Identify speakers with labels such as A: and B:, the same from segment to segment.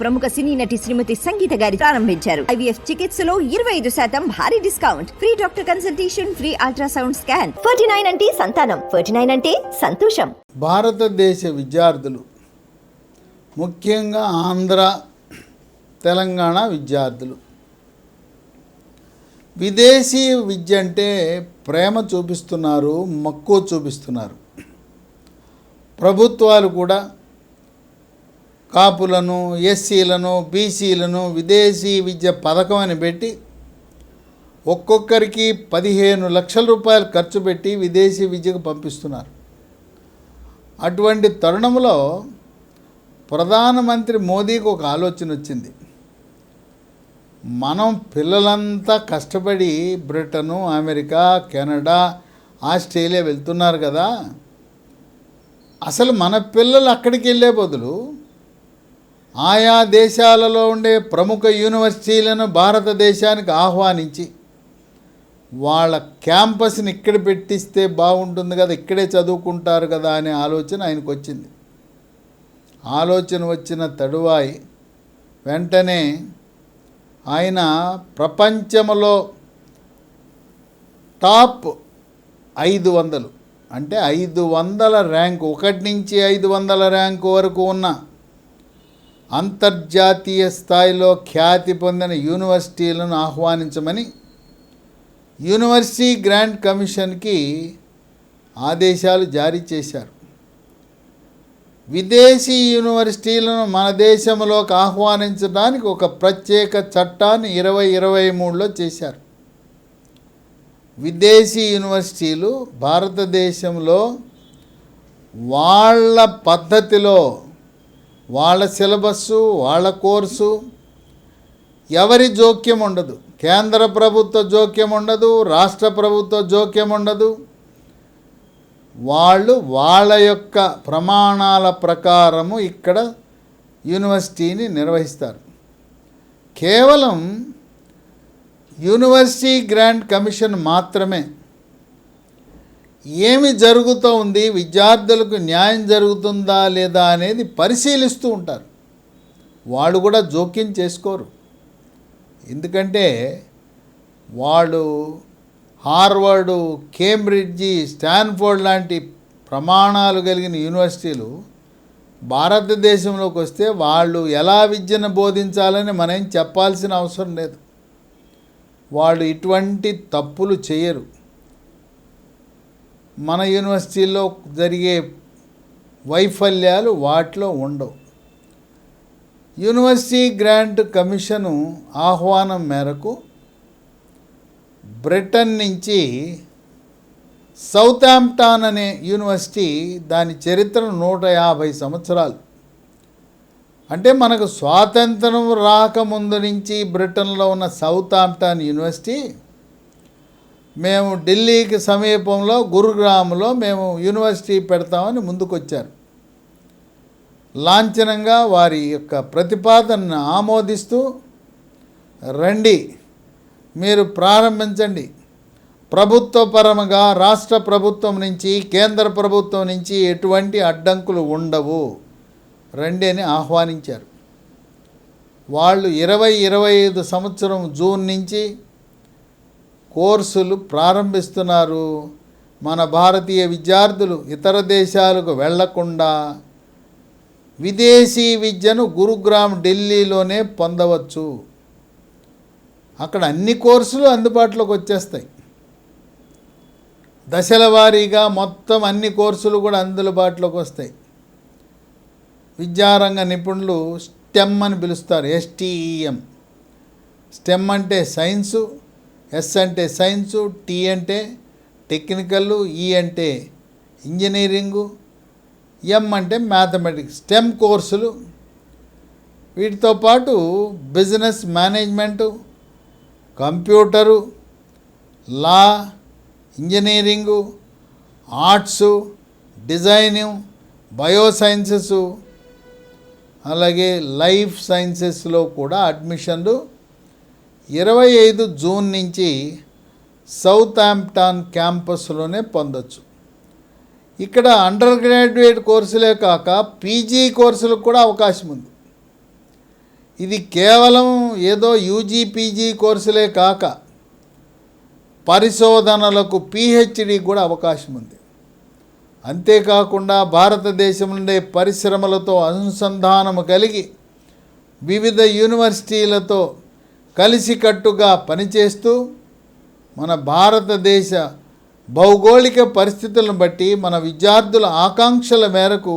A: ప్రముఖ సినీ నటి శ్రీమతి సంగీత గారి ప్రారంభించారు. ఐవీఎఫ్ చికిత్సలో ఇరవై ఐదు శాతం భారీ discount. Free doctor consultation free ultrasound scan. Ferty nine అంటే సంతానం. ఫర్టీ నైన్ అంటే సంతోషం.
B: భారతదేశ విద్యార్థులు ముఖ్యంగా ఆంధ్ర తెలంగాణ విద్యార్థులు విదేశీ విద్య అంటే ప్రేమ చూపిస్తున్నారు మక్కువ చూపిస్తున్నారు. ప్రభుత్వాలు కూడా కాపులను ఎస్సీలను బీసీలను విదేశీ విద్య పథకం అని పెట్టి ఒక్కొక్కరికి పదిహేను లక్షల రూపాయలు ఖర్చు పెట్టి విదేశీ విద్యకు పంపిస్తున్నారు. అటువంటి తరుణంలో ప్రధానమంత్రి మోదీకి ఒక ఆలోచన వచ్చింది. మనం పిల్లలంతా కష్టపడి బ్రిటను అమెరికా కెనడా ఆస్ట్రేలియా వెళ్తున్నారు కదా. అసలు మన పిల్లలు అక్కడికి వెళ్ళే బదులు ఆయా దేశాలలో ఉండే ప్రముఖ యూనివర్సిటీలను భారతదేశానికి ఆహ్వానించి వాళ్ళ క్యాంపస్ని ఇక్కడ పెట్టిస్తే బాగుంటుంది కదా ఇక్కడే చదువుకుంటారు కదా అనే ఆలోచన ఆయనకు వచ్చింది. ఆలోచన వచ్చిన తడువాయి వెంటనే ఆయన ప్రపంచంలో టాప్ ఐదు వందలు అంటే ఐదు వందల ర్యాంకు ఒకటి నుంచి ఐదు వందల ర్యాంకు వరకు ఉన్న అంతర్జాతీయ స్థాయిలో ఖ్యాతి పొందిన యూనివర్సిటీలను ఆహ్వానించమని యూనివర్సిటీ గ్రాంట్ కమిషన్కి ఆదేశాలు జారీ చేశారు. విదేశీ యూనివర్సిటీలను మన దేశంలోకి ఆహ్వానించడానికి ఒక ప్రత్యేక చట్టాన్ని ఇరవై ఇరవై మూడులో చేశారు. విదేశీ యూనివర్సిటీలు భారతదేశంలో వాళ్ళ పద్ధతిలో వాళ్ళ సిలబస్సు వాళ్ళ కోర్సు ఎవరి జోక్యం ఉండదు. కేంద్ర ప్రభుత్వ జోక్యం ఉండదు రాష్ట్ర ప్రభుత్వ జోక్యం ఉండదు. వాళ్ళు వాళ్ళ యొక్క ప్రమాణాల ప్రకారము ఇక్కడ యూనివర్సిటీని నిర్వహిస్తారు. కేవలం యూనివర్సిటీ గ్రాంట్ కమిషన్ మాత్రమే ఏమి జరుగుతూ ఉంది? విద్యార్థులకు న్యాయం జరుగుతుందా లేదా అనేది పరిశీలిస్తూ ఉంటారు. వాళ్ళు కూడా జోక్యం చేసుకోరు. ఎందుకంటే వాళ్ళు హార్వర్డు కేంబ్రిడ్జి స్టాన్ఫోర్డ్ లాంటి ప్రమాణాలు కలిగిన యూనివర్సిటీలు భారతదేశంలోకి వస్తే వాళ్ళు ఎలా విద్యను బోధించాలని మనం చెప్పాల్సిన అవసరం లేదు. వాళ్ళు ఇటువంటి తప్పులు చేయరు. మన యూనివర్సిటీల్లో జరిగే వైఫల్యాలు వాటిలో ఉండవు. యూనివర్సిటీ గ్రాంట్ కమిషను ఆహ్వానం మేరకు బ్రిటన్ నుంచి సౌతాంప్టాన్ అనే యూనివర్సిటీ దాని చరిత్ర నూట యాభై సంవత్సరాలు. అంటే మనకు స్వాతంత్రం రాకముందు నుంచి బ్రిటన్లో ఉన్న సౌతాంప్టాన్ యూనివర్సిటీ మేము ఢిల్లీకి సమీపంలో గురుగ్రామ్లో మేము యూనివర్సిటీ పెడతామని ముందుకొచ్చారు. లాంఛనంగా వారి యొక్క ప్రతిపాదనను ఆమోదిస్తూ రండి మీరు ప్రారంభించండి. ప్రభుత్వపరముగా రాష్ట్ర ప్రభుత్వం నుంచి కేంద్ర ప్రభుత్వం నుంచి ఎటువంటి అడ్డంకులు ఉండవు. రండి అని ఆహ్వానించారు. వాళ్ళు ఇరవై ఇరవై ఐదు సంవత్సరం జూన్ నుంచి కోర్సులు ప్రారంభిస్తున్నారు. మన భారతీయ విద్యార్థులు ఇతర దేశాలకు వెళ్ళకుండా విదేశీ విద్యను గురుగ్రామ్ ఢిల్లీలోనే పొందవచ్చు. అక్కడ అన్ని కోర్సులు అందుబాటులోకి వచ్చేస్తాయి. దశల వారీగా మొత్తం అన్ని కోర్సులు కూడా అందుబాటులోకి వస్తాయి. విద్యారంగ నిపుణులు స్టెమ్ అని పిలుస్తారు S T E M STEM అంటే సైన్సు ఎస్ అంటే సైన్సు టీ అంటే టెక్నికల్ ఈ అంటే ఇంజనీరింగు ఎం అంటే మ్యాథమెటిక్స్ స్టెమ్ కోర్సులు. వీటితో పాటు business management computer law engineering arts design biosciences అలాగే లైఫ్ సైన్సెస్లో కూడా అడ్మిషన్లు ఇరవై ఐదు జూన్ నుంచి సౌత్ ఆంప్టాన్ క్యాంపస్లోనే పొందొచ్చు. ఇక్కడ అండర్ గ్రాడ్యుయేట్ కోర్సులే కాక పీజీ కోర్సులకు కూడా అవకాశం ఉంది. ఇది కేవలం ఏదో యూజీ పీజీ కోర్సులే కాక పరిశోధనలకు పిహెచ్డి కూడా అవకాశం ఉంది. అంతేకాకుండా భారతదేశం నుండే పరిశ్రమలతో అనుసంధానము కలిగి వివిధ యూనివర్సిటీలతో కలిసికట్టుగా పనిచేస్తూ మన భారతదేశ భౌగోళిక పరిస్థితులను బట్టి మన విద్యార్థుల ఆకాంక్షల మేరకు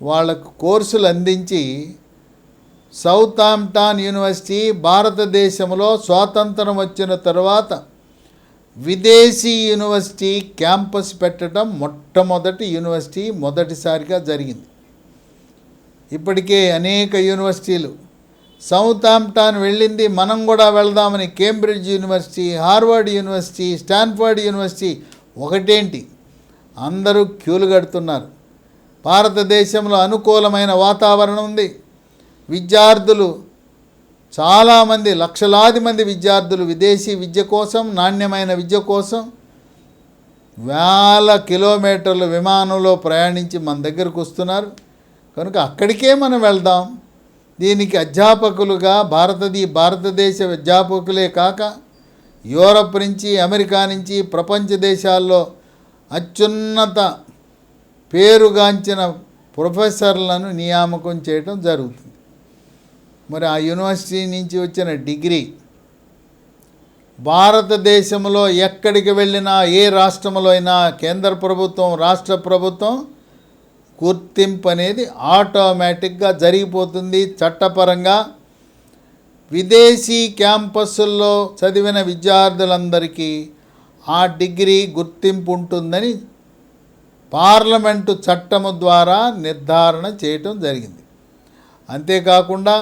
B: వాళ్ళకు కోర్సులు అందించి సౌత్ ఆంప్టాన్ యూనివర్సిటీ భారతదేశంలో స్వాతంత్రం వచ్చిన తర్వాత విదేశీ యూనివర్సిటీ క్యాంపస్ పెట్టడం మొట్టమొదటి యూనివర్సిటీ మొదటిసారిగా జరిగింది. ఇప్పటికే అనేక యూనివర్సిటీలు సౌత్ంప్టాన్ వెళ్ళింది. మనం కూడా వెళ్దామని Cambridge university Harvard university Stanford university ఒకటేంటి? అందరూ క్యూలు కడుతున్నారు. భారతదేశంలో అనుకూలమైన వాతావరణం ఉంది. విద్యార్థులు చాలామంది లక్షలాది మంది విద్యార్థులు విదేశీ విద్య కోసం నాణ్యమైన విద్య కోసం వేల కిలోమీటర్లు విమానంలో ప్రయాణించి మన దగ్గరకు వస్తున్నారు. కనుక అక్కడికే మనం వెళ్దాం. దీనికి అధ్యాపకులుగా భారతది భారతదేశ అధ్యాపకులే కాక యూరప్ నుంచి అమెరికా నుంచి ప్రపంచ దేశాల్లో అత్యున్నత పేరుగాంచిన ప్రొఫెసర్లను నియామకం చేయడం జరుగుతుంది. మరి ఆ యూనివర్సిటీ నుంచి వచ్చిన డిగ్రీ భారతదేశంలో ఎక్కడికి వెళ్ళినా ఏ రాష్ట్రంలో అయినా కేంద్ర ప్రభుత్వం రాష్ట్ర ప్రభుత్వం గుర్తింపు అనేది ఆటోమేటిక్గా జరిగిపోతుంది. చట్టపరంగా విదేశీ క్యాంపస్సుల్లో చదివిన విద్యార్థులందరికీ ఆ డిగ్రీ గుర్తింపు ఉంటుందని పార్లమెంటు చట్టము ద్వారా నిర్ధారణ చేయటం జరిగింది. అంతేకాకుండా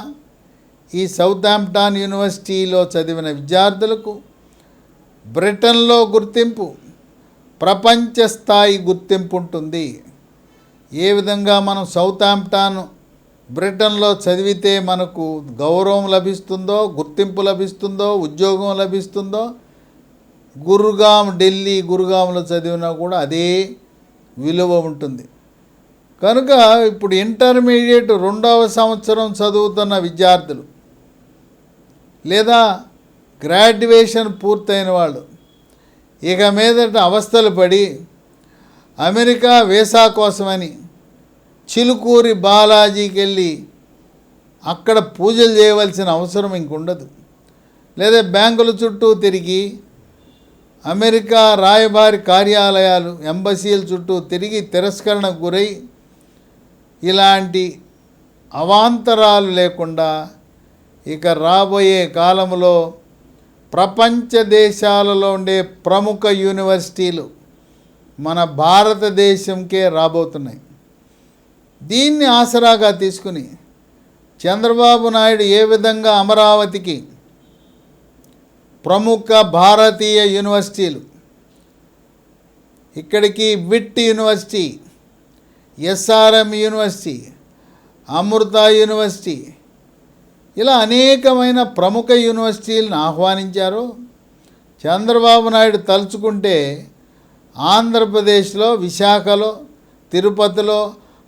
B: ఈ సౌతాంప్టాన్ యూనివర్సిటీలో చదివిన విద్యార్థులకు బ్రిటన్లో గుర్తింపు ప్రపంచ స్థాయి గుర్తింపు ఉంటుంది ఏ విధంగా మనం సౌతాంప్టాన్ బ్రిటన్లో చదివితే మనకు గౌరవం లభిస్తుందో గుర్తింపు లభిస్తుందో ఉద్యోగం లభిస్తుందో గురుగాం ఢిల్లీ గురుగాంలో చదివినా కూడా అదే విలువ ఉంటుంది. కనుక ఇప్పుడు ఇంటర్మీడియట్ రెండవ సంవత్సరం చదువుతున్న విద్యార్థులు లేదా గ్రాడ్యుయేషన్ పూర్తయిన వాళ్ళు ఇక మీదట అవస్థలు పడి అమెరికా వీసా కోసమని చిలుకూరి బాలాజీకి వెళ్ళి అక్కడ పూజలు చేయవలసిన అవసరం ఇంకుండదు. లేదా బ్యాంకుల చుట్టూ తిరిగి అమెరికా రాయబారి కార్యాలయాలు ఎంబసీల చుట్టూ తిరిగి తిరస్కరణకు గురై ఇలాంటి అవాంతరాలు లేకుండా ఇక రాబోయే కాలంలో ప్రపంచ దేశాలలో ఉండే ప్రముఖ యూనివర్సిటీలు మన భారతదేశంకే రాబోతున్నాయి. దీన్ని ఆసరాగా తీసుకుని చంద్రబాబు నాయుడు ఏ విధంగా అమరావతికి ప్రముఖ భారతీయ యూనివర్సిటీలు ఇక్కడికి VIT university SRM university Amrita university ఇలా అనేకమైన ప్రముఖ యూనివర్సిటీలను ఆహ్వానించారు. చంద్రబాబు నాయుడు తలుచుకుంటే ఆంధ్రప్రదేశ్లో విశాఖలో తిరుపతిలో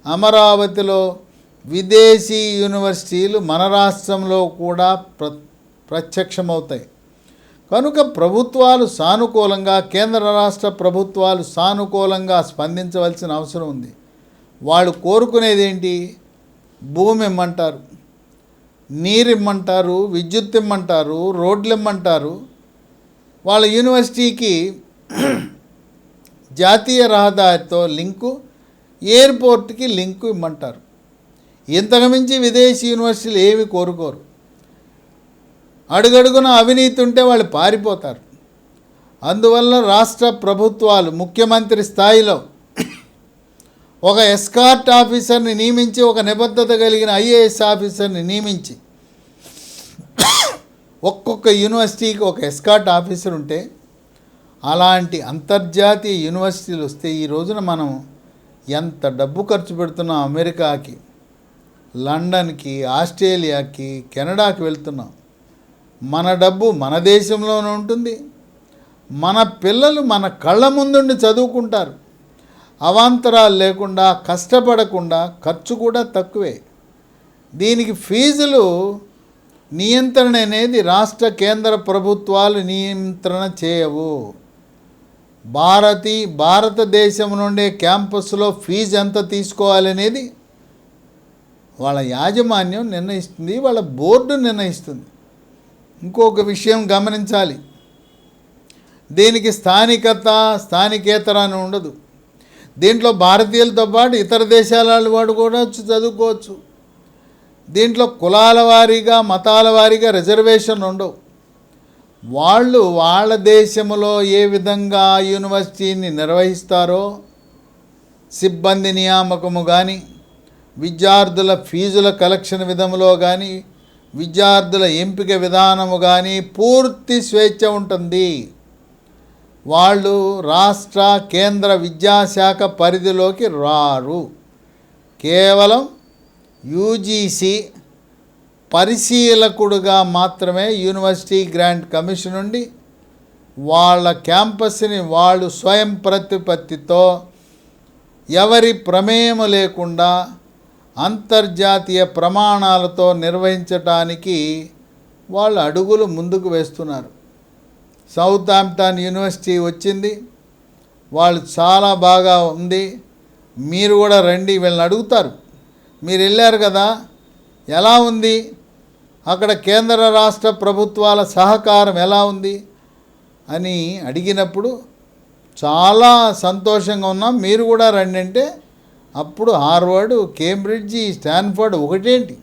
B: అమరావతిలో విదేశీ యూనివర్సిటీలు మన రాష్ట్రంలో కూడా ప్ర ప్రత్యక్షమవుతాయి. కనుక ప్రభుత్వాలు సానుకూలంగా కేంద్ర రాష్ట్ర ప్రభుత్వాలు సానుకూలంగా స్పందించవలసిన అవసరం ఉంది. వాళ్ళు కోరుకునేది ఏంటి భూమి ఇమ్మంటారు నీరు ఇమ్మంటారు విద్యుత్ ఇమ్మంటారు రోడ్లు ఇమ్మంటారు వాళ్ళ యూనివర్సిటీకి జాతీయ రహదారితో లింకు ఎయిర్పోర్ట్కి లింకు ఇమ్మంటారు. ఇంతకుమించి విదేశీ యూనివర్సిటీలు ఏమి కోరుకోరు. అడుగడుగున అవినీతి ఉంటే వాళ్ళు పారిపోతారు. అందువల్ల రాష్ట్ర ప్రభుత్వాలు ముఖ్యమంత్రి స్థాయిలో ఒక ఎస్కార్ట్ ఆఫీసర్ని నియమించి ఒక నిబద్ధత కలిగిన ఐఏఎస్ ఆఫీసర్ని నియమించి ఒక్కొక్క యూనివర్సిటీకి ఒక ఎస్కార్ట్ ఆఫీసర్ ఉంటే అలాంటి అంతర్జాతీయ యూనివర్సిటీలు వస్తే ఈ రోజున మనం ఎంత డబ్బు ఖర్చు పెడుతున్నాం అమెరికాకి లండన్కి ఆస్ట్రేలియాకి కెనడాకి వెళ్తున్నాం. మన డబ్బు మన దేశంలోనే ఉంటుంది. మన పిల్లలు మన కళ్ళ ముందుండి చదువుకుంటారు. అవాంతరాలు లేకుండా కష్టపడకుండా ఖర్చు కూడా తక్కువే. దీనికి ఫీజులు నియంత్రణ అనేది రాష్ట్ర కేంద్ర ప్రభుత్వాలు నియంత్రణ చేయవు. భారతి భారతదేశం నుండే క్యాంపస్లో ఫీజు ఎంత తీసుకోవాలనేది వాళ్ళ యాజమాన్యం నిర్ణయిస్తుంది వాళ్ళ బోర్డు నిర్ణయిస్తుంది. ఇంకొక విషయం గమనించాలి. దీనికి స్థానికత స్థానికేతర అని ఉండదు. దీంట్లో భారతీయులతో పాటు ఇతర దేశాల వాడు కూడా వచ్చి చదువుకోవచ్చు. దీంట్లో కులాల వారీగా మతాల వారీగా రిజర్వేషన్ ఉండవు. వాళ్ళు వాళ్ళ దేశంలో ఏ విధంగా యూనివర్సిటీని నిర్వహిస్తారో సిబ్బంది నియామకము కానీ విద్యార్థుల ఫీజుల కలెక్షన్ విధములో కానీ విద్యార్థుల ఎంపిక విధానము కానీ పూర్తి స్వేచ్ఛ ఉంటుంది. వాళ్ళు రాష్ట్ర కేంద్ర విద్యాశాఖ పరిధిలోకి రారు. కేవలం యూజీసీ పరిశీలకుడుగా మాత్రమే యూనివర్సిటీ గ్రాంట్ కమిషన్ నుండి వాళ్ళ క్యాంపస్ని వాళ్ళు స్వయం ప్రతిపత్తితో ఎవరి ప్రమేయం లేకుండా అంతర్జాతీయ ప్రమాణాలతో నిర్వహించటానికి వాళ్ళు అడుగులు ముందుకు వేస్తున్నారు. సౌత్ ఆంప్టన్ యూనివర్సిటీ వచ్చింది. వాళ్ళు చాలా బాగా ఉంది. మీరు కూడా రండి వీళ్ళని అడుగుతారు. మీరు వెళ్ళారు కదా? ఎలా ఉంది? అక్కడ కేంద్ర రాష్ట్ర ప్రభుత్వాల సహకారం ఎలా ఉంది? అని అడిగినప్పుడు చాలా సంతోషంగా ఉన్నాం. మీరు కూడా రండి అంటే అప్పుడు హార్వర్డ్ కేంబ్రిడ్జి స్టాన్ఫర్డ్ ఒకటేంటి?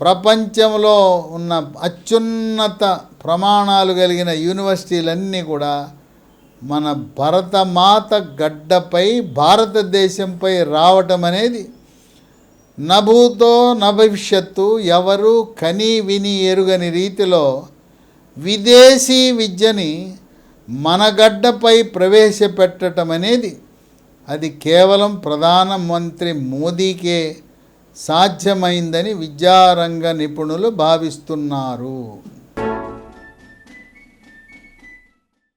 B: ప్రపంచంలో ఉన్న అత్యున్నత ప్రమాణాలు కలిగిన యూనివర్సిటీలన్నీ కూడా మన భరతమాత గడ్డపై భారతదేశంపై రావటం అనేది నభూతో నభవిష్యత్తు ఎవరు కని విని ఎరుగని రీతిలో విదేశీ విద్యని మన గడ్డపై ప్రవేశపెట్టడం అనేది అది కేవలం ప్రధానమంత్రి మోదీకే సాధ్యమైందని విద్యారంగ నిపుణులు భావిస్తున్నారు.